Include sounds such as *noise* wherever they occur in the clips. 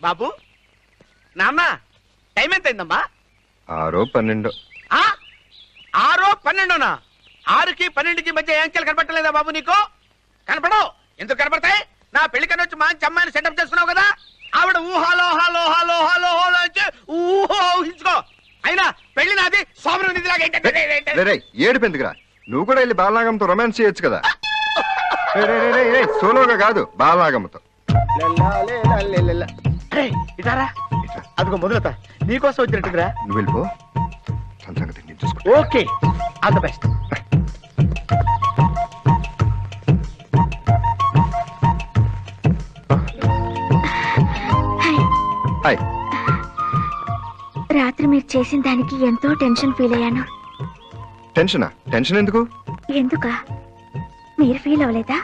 బాబు నాన్న టైం ఎంత అయిందమ్మా ఆరో పన్నెండు. ఆ? ఆరో పన్నెండునా? ఆరుకి పన్నెండుకి మధ్య యాంకెలు కనపట్టలేదా బాబు నీకు? కనపడవు. ఎందుకు కనపడతాయి? నా పెళ్ళి కన్నా వచ్చి మంచి అమ్మాయిని సెటప్ చేసుకున్నావు కదా? ఆవిడ ఊహాలో హాలో హాలో హాలో హాలో వచ్చి ఊహో ఊహించుకో. అయినా పెళ్ళి నాది సోమరం నిధిలాగా ఏంటంటే ఏంటంటే- రే రే ఏడు పెందుకురా నువ్వు కూడా వెళ్ళి బాలనాగంతో రొమాన్స్ చేయొచ్చు కదా? రే, రే, రే, రే, రే, సోలోగా కాదు బాలనాగంతో. ఇట్రా, అదిగో మొదలత. నీకోసం వచ్చినట్టుగా నువ్వు వెళ్ళిపో తన సంగతి నేను చూసుకుంటా. Okay. All the best. Hi. రాత్రి మీరు చేసిన దానికి ఎంతో టెన్షన్ ఫీల్ అయ్యాను. టెన్షనా? టెన్షన్ ఎందుకు? ఎందుక? మీరు ఫీల్ అవ్వలేదా?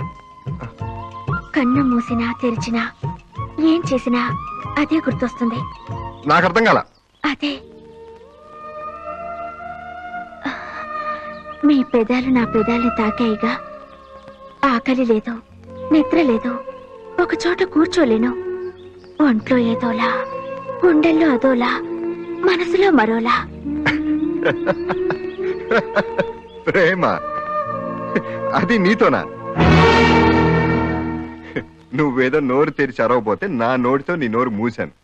కన్ను మూసినా తెరిచినా ఏం చేసినా అదే గుర్తొస్తుంది. నాకు అర్థం కాల. అదే. మీ పెదాలు నా పెదాల్ని తాకాయిగా. ఆకలి లేదు నిద్ర లేదు ఒక చోట కూర్చోలేను. ఒంట్లో ఏదోలా గుండెల్లో అదోలా మనసులో మరోలా. *laughs* ప్రేమ. అది నీతోనా? నువ్వేదో నోరు తెరిచి అరవబోతే నా నోటితో నీ నోరు మూశాను.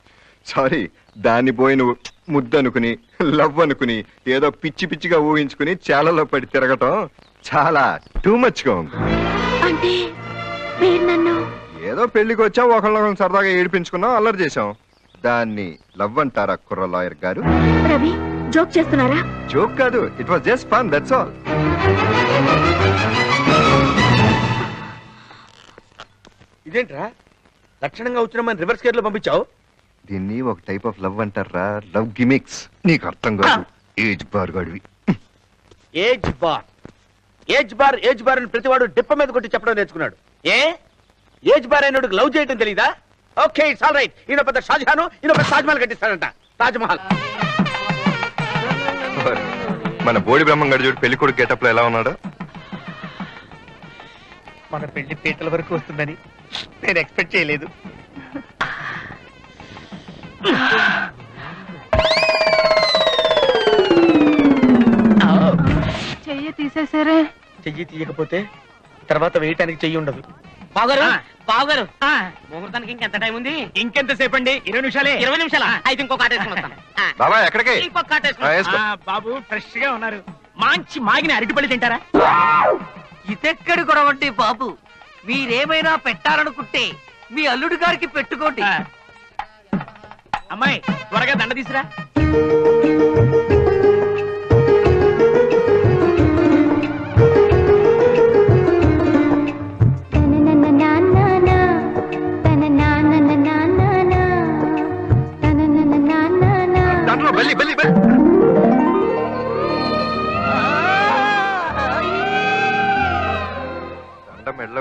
సారీ దాన్ని పోయి నువ్వు ముద్దు అనుకుని లవ్ అనుకుని ఏదో పిచ్చి పిచ్చిగా ఊహించుకుని చాలలో పడి తిరగటం చాలా టూ మచ్గా ఉంది. అంటే మీరు నన్ను ఏదో పెళ్ళికి వచ్చాం ఒకళ్ళొకళ్ళు సరదాగా ఏడిపించుకున్నాం అల్లరి చేశాం. దాన్ని లవ్ అంటారా కుర్ర లాయర్ గారు? రవి జోక్ చేస్తున్నారా? జోక్ కాదు it was just fun that's all ఇదేంట్రా? లక్షణంగా వచ్చిన మన రివర్స్ గేర్లో పంపించావు? దీన్ని ఒక టైప్ ఆఫ్ లవ్ అంటారా? Love gimmicks. నీకు అర్థం కాదు. Age bar గడివి. Age bar. Age bar age bar అని ప్రతివాడు డిప్ప మీద కొట్టి చెప్పడం నేర్చుకున్నాడు. ఏ? ఏజ్ బార్ అయినోడు లవ్ చేయటం తెలీదా? Okay it's all right. ఈయన పెద్ద షాజహాను ఈయన పెద్ద తాజ్మహల్ కట్టిస్తాడంట. తాజ్మహల్ మన బోడి బ్రహ్మంగడి చూడు పెళ్ళి కొడుకు గెటప్లో ఎలా ఉన్నాడు? మన పెళ్ళి పీటల వరకు వస్తుందని నేను ఎక్స్పెక్ట్ చేయలేదు. చెయ్యి తీసేసారే? చెయ్యి తీయకపోతే తర్వాత వేయటానికి చెయ్యి ఉండదు. బావగారు బావగారు. ముహూర్తానికి ఇంకెంత టైం ఉంది? ఇంకెంతసేపు అండి ఇరవై నిమిషాలే. ఇరవై నిమిషాలా? అయితే ఇంకొక ఆట వేసుకుని వస్తాను. ఆ, బాబా ఎక్కడికి? ఇంకొక వేసుకుని. బాబు ఫ్రెష్గా ఉన్నారు. మంచి మాగిన అరటిపళ్ళు తింటారా? ఇదెక్కడి గొడవండి బాబు? మీరేమైనా పెట్టాలనుకుంటే మీ అల్లుడు గారికి పెట్టుకోండి. అమ్మాయి త్వరగా దండ తీసిరా.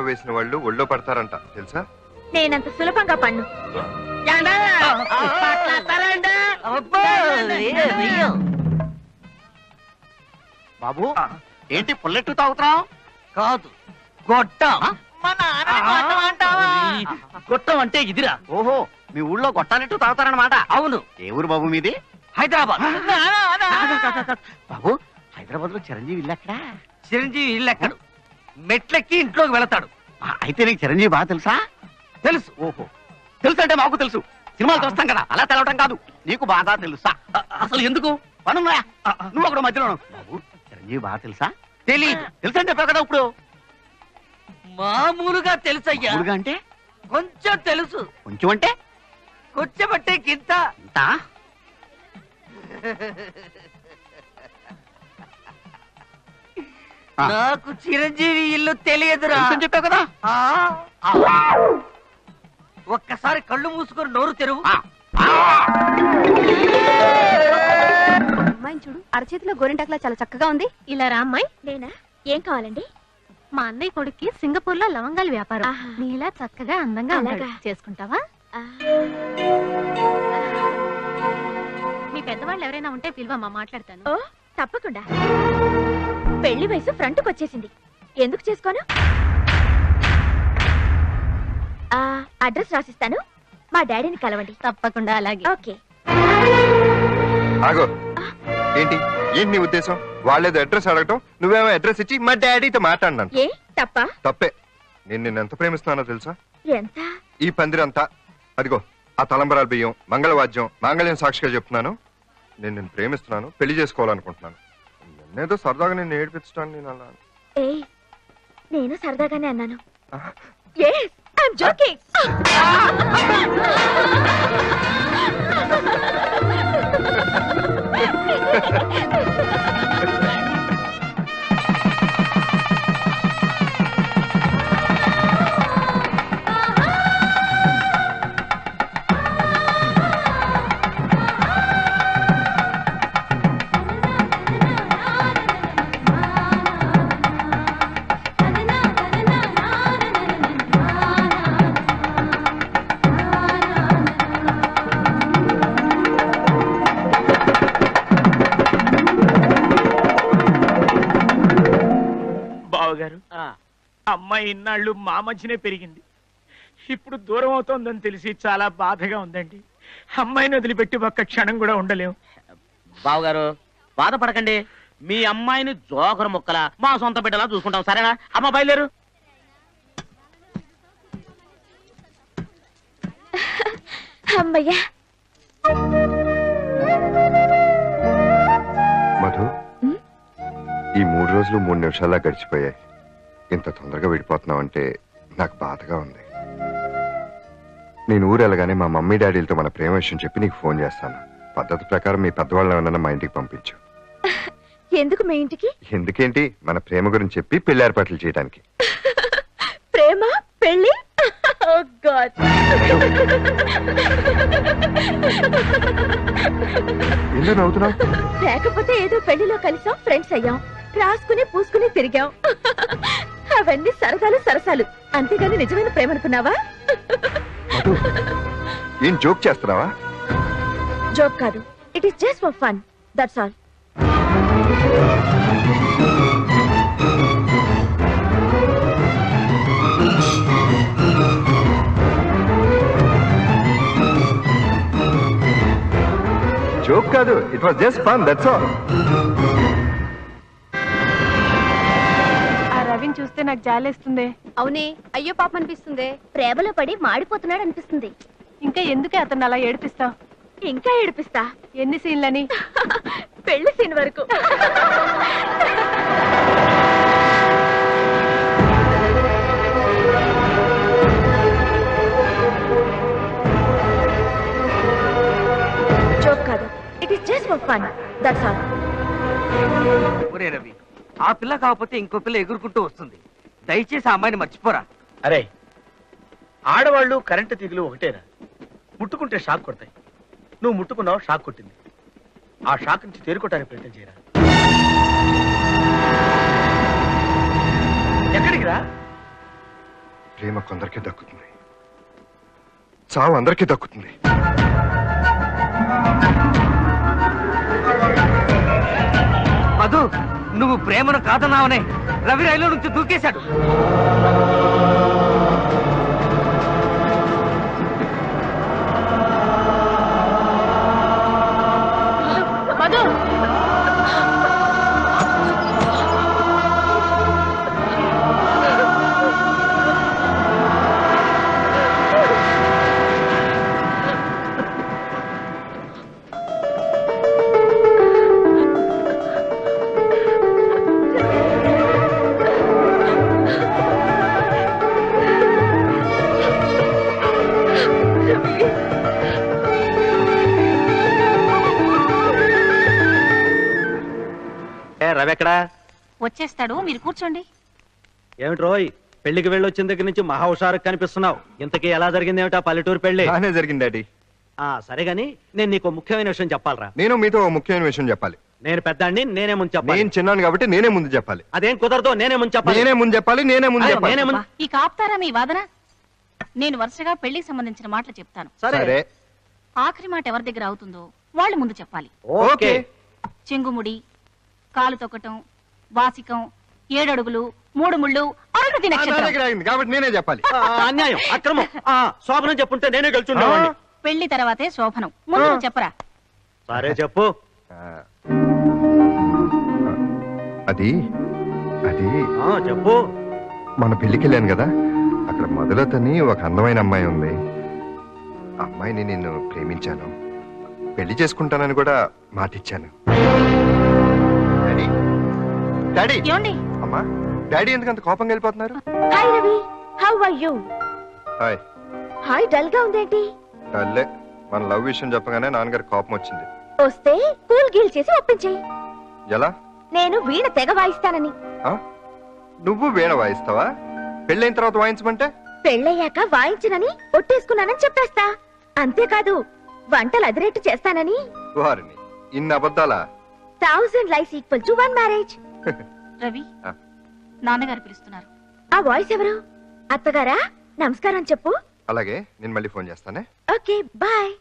వేసిన వాళ్ళు ఒళ్ళో పడతారంట. తెలుసా? నేనంత సులభంగా పన్ను. బాబు ఏంటి పుల్లెట్టు తాగుతున్నావు? కాదు గొడ్డ గొట్టం అంటే ఇదిరా. ఓహో మీ ఊళ్ళో గొట్టాలెట్టు తాగుతారన్నమాట. అవును. ఏ ఊరు బాబు మీది? హైదరాబాద్. బాబు హైదరాబాద్లో చిరంజీవి ఇల్లు ఎక్కడా? చిరంజీవి ఇల్లు ఎక్కడు? మెట్లెక్కి ఇంట్లోకి వెళతాడు. అయితే నీకు చిరంజీవి బాగా తెలుసా? తెలుసు ఓహో. తెలుసు అంటే మాకు తెలుసు. సినిమాలు చూస్తాం కదా అలా తెలవటం కాదు. నీకు బాగా తెలుసా? అసలు ఎందుకు? పనున్నాయా? నువ్వు అక్కడ మధ్యలో. బాబు చిరంజీవి బాగా తెలుసా? తెలీదు. తెలుసంటే చెప్పావు కదా ఇప్పుడు. మామూలుగా తెలుసయ్యా. అంటే? కొంచెం తెలుసు. కొంచెం అంటే? కొంచెం అంటే గింత నాకు చిరంజీవి ఇల్లు తెలియదురా. చెప్పావు కదా. ఒక్కసారి కళ్ళు మూసుకొని నోరు తెరువు. ఆ. అమ్మాయిని చూడు అరచేతిలో గోరింటాకులా చాలా చక్కగా ఉంది. ఇలా రా అమ్మాయి. నేనా? ఏం కావాలండి? మా అన్నయ్య కొడుక్కి సింగపూర్లో లవంగాల వ్యాపారం. ఆహా. నీలా చక్కగా అందంగా ఉన్నాడు. అలాగా. చేసుకుంటావా? ఆ, మీ పెద్దవాళ్ళు ఎవరైనా ఉంటే పిలువమ్మా మాట్లాడతాను. ఓ తప్పకుండా. పెళ్ళి వయసు ఫ్రంట్కి వచ్చేసింది. ఎందుకు చేసుకోను? ఆ, అడ్రస్ రాసిస్తాను. మా డాడీని కలవండి. తప్పకుండా అలాగే. ఓకే. ఆగో. ఏంటి? ఏంటి నీ ఉద్దేశం? వాళ్ళేదో అడ్రస్ అడగటం నువ్వేమో అడ్రస్ ఇచ్చి మా డాడీతో మాట్లాడినాను. ఏ? తప్ప? తప్పే. నేను నిన్ను ఎంత ప్రేమిస్తున్నానో తెలుసా? ఎంత? ఈ పందిరంతా. అదిగో ఆ తలంబరాల బియ్యం మంగళవాద్యం మాంగళ్యం సాక్షిగా చెప్తున్నాను. నేను నిన్ను ప్రేమిస్తున్నాను పెళ్ళి చేసుకోవాలనుకుంటున్నాను. నిన్నేదో సరదాగా నేను ఏడిపించడానికి నేను అలా ఏ నేను సరదాగానే అన్నాను. ఆ, Yes, I'm *laughs* అమ్మాయి ఇన్నాళ్ళు మా మధ్యనే పెరిగింది. ఇప్పుడు దూరం అవుతోందని తెలిసి చాలా బాధగా ఉందండి. అమ్మాయిని వదిలిపెట్టి ఒక్క క్షణం కూడా ఉండలేం. బావగారు బాధపడకండి. మీ అమ్మాయిని జోకరు ముక్కల మా సొంత బిడ్డలా చూసుకుంటాం. సరేనా? అమ్మ బయలుదేరు. అమ్మయ్యా. మధు ఈ మూడు రోజులు మూడు నిమిషాల్లో గడిచిపోయాయి. ఇంత తొందరగా విడిపోతున్నావు అంటే నాకు బాధగా ఉంది. నేను ఊరు వెళ్ళగానే మా మమ్మీ డాడీలతో మన ప్రేమ విషయం చెప్పి నీకు ఫోన్ చేస్తాను. పద్ధతి ప్రకారం మీ పెద్దవాళ్ళని ఏమన్నా మా ఇంటికి పంపించు. *laughs* ఎందుకు మీ ఇంటికి? ఎందుకేంటి? మన ప్రేమ గురించి చెప్పి పెళ్ళి ఏర్పాట్లు చేయడానికి. *laughs* ప్రేమ? పెళ్ళి God. ఎందుకు నవ్వుతున్నావు? లేకపోతే ఏదో పెళ్ళిలో కలిసాం ఫ్రెండ్స్ అయ్యాం. రాసుకుని పూసుకుని తిరిగాం. అవన్నీ సరదాలు సరసాలు. అంతేగాని నిజమైన ప్రేమ అనుకున్నావా? మధు ఏం జోక్ చేస్తున్నావా? జోక్ కాదు. It is just for fun that's all joke కాదు. It was just fun that's all ఆ రవిని చూస్తే నాకు జాలేస్తుంది. అవునే అయ్యో పాప అనిపిస్తుంది. ప్రేమలో పడి మాడిపోతున్నాడు అనిపిస్తుంది. ఇంకా ఎందుకే అతను అలా ఏడిపిస్తావు? ఇంకా ఏడిపిస్తా? ఎన్ని సీన్లని? *laughs* పెళ్ళి సీన్ వరకు. ఫన్ దట్స్ ఆల్ ఒరే రవి ఆ పిల్ల కాకపోతే ఇంకో పిల్ల ఎగురుకుంటూ వస్తుంది. దయచేసి ఆ అమ్మాయిని మర్చిపోరా. అరే ఆడవాళ్ళు కరెంటు తీగులు ఒకటేరా ముట్టుకుంటే షాక్ కొడతాయి. నువ్వు ముట్టుకున్నావు షాక్ కొట్టింది. ఆ షాక్ నుంచి తేరుకోవడానికి ప్రయత్నం చేయరా? ఎక్కడికి రా? ప్రేమ కొందరికి దక్కుతుంది. చావు అందరికీ దక్కుతుంది. నువ్వు ప్రేమను కాదన్నావనే రవి రైలు నుంచి దూకేశాడు రవి ఎక్కడా? వచ్చేస్తాడు మీరు కూర్చోండి. ఏమిటి రోయ్ పెళ్ళికి వెళ్ళొచ్చిన దగ్గర నుంచి మహా హుషారు కనిపిస్తున్నావు. ఇంతకీ ఎలా జరిగింది ఏమిటా పల్లెటూరు పెళ్ళి? బాగానే జరిగింది డాడీ. ఆ సరే గాని నేను నీకు ముఖ్యమైన విషయం చెప్పాలరా. నేను మీతో ఓ ముఖ్యమైన విషయం చెప్పాలి. నేను పెద్దాన్ని నేనే ముందు చెప్పాలి. నేను చిన్నాను కాబట్టి నేనే ముందు చెప్పాలి. అదేం కుదరదు నేనే ముందు చెప్పాలి. నేనే ముందు చెప్పాలి నేనే ముందు అయ్యో, చెప్పాలి. నేనే ముందు ఈ కాపుతారా మీ వాదన? నేను వరుసగా పెళ్ళికి సంబంధించిన మాటలు చెప్తాను. సరే. సరే. ఆఖరి మాట ఎవరి దగ్గర అవుతుందో వాళ్ళు ముందు చెప్పాలి. ఓకే. చెంగుముడి కాలు తొక్కటం వాసికం ఏడు అడుగులు మూడు ముళ్ళు అరుగతి ఆ, నా నక్షత్రం దగ్గర ఆగింది కాబట్టి నేనే చెప్పాలి. ఆ, అన్యాయం అక్రమం. ఆ, శోభనం చెప్పుంటే నేనే గెలుచుండేవాడిని. పెళ్ళి తర్వాతే శోభనం. ముందు నువ్వు చెప్పరా? సరే చెప్పు. ఆ, అది అది. ఆ, చెప్పు. మన పెళ్ళికి వెళ్ళాను కదా. అక్కడ మొదలతని ఒక అందమైన అమ్మాయి ఉంది. ఆ అమ్మాయిని నేను ప్రేమించాను. పెళ్ళి చేసుకుంటానని కూడా మాటిచ్చాను. డాడీ. ఏమండి? అమ్మా డాడీ ఎందుకంత కోపంగా వెళ్ళిపోతున్నారు? Hi Ravi how are you? Hi. Hi డల్గా ఉందేంటి? డల్లే. మన లవ్ విషయం చెప్పగానే నాన్నగారి కోపం వచ్చింది. వస్తే కూల్ గీల్ చేసి ఒప్పించేయి. ఎలా? నేను వీణ తెగ వాయిస్తానని. ఆ? నువ్వు వీణ వాయిస్తావా? పెళ్ళైన తర్వాత వాయించమంటే? పెళ్ళయ్యాక వాయించనని ఒట్టేసుకున్నానని చెప్పేస్తా. అంతేకాదు వంటలు అదిరేట్టు చేస్తానని. వారిని. ఇన్ని అబద్ధాలా? Thousand life equal to one marriage. Ravi ఆ. నాన్నగారు పిలుస్తున్నారు. ఆ వాయిస్ ఎవరు? అత్తగారా? నమస్కారం చెప్పు. అలాగే నేను మళ్ళీ ఫోన్ చేస్తానే. Okay bye.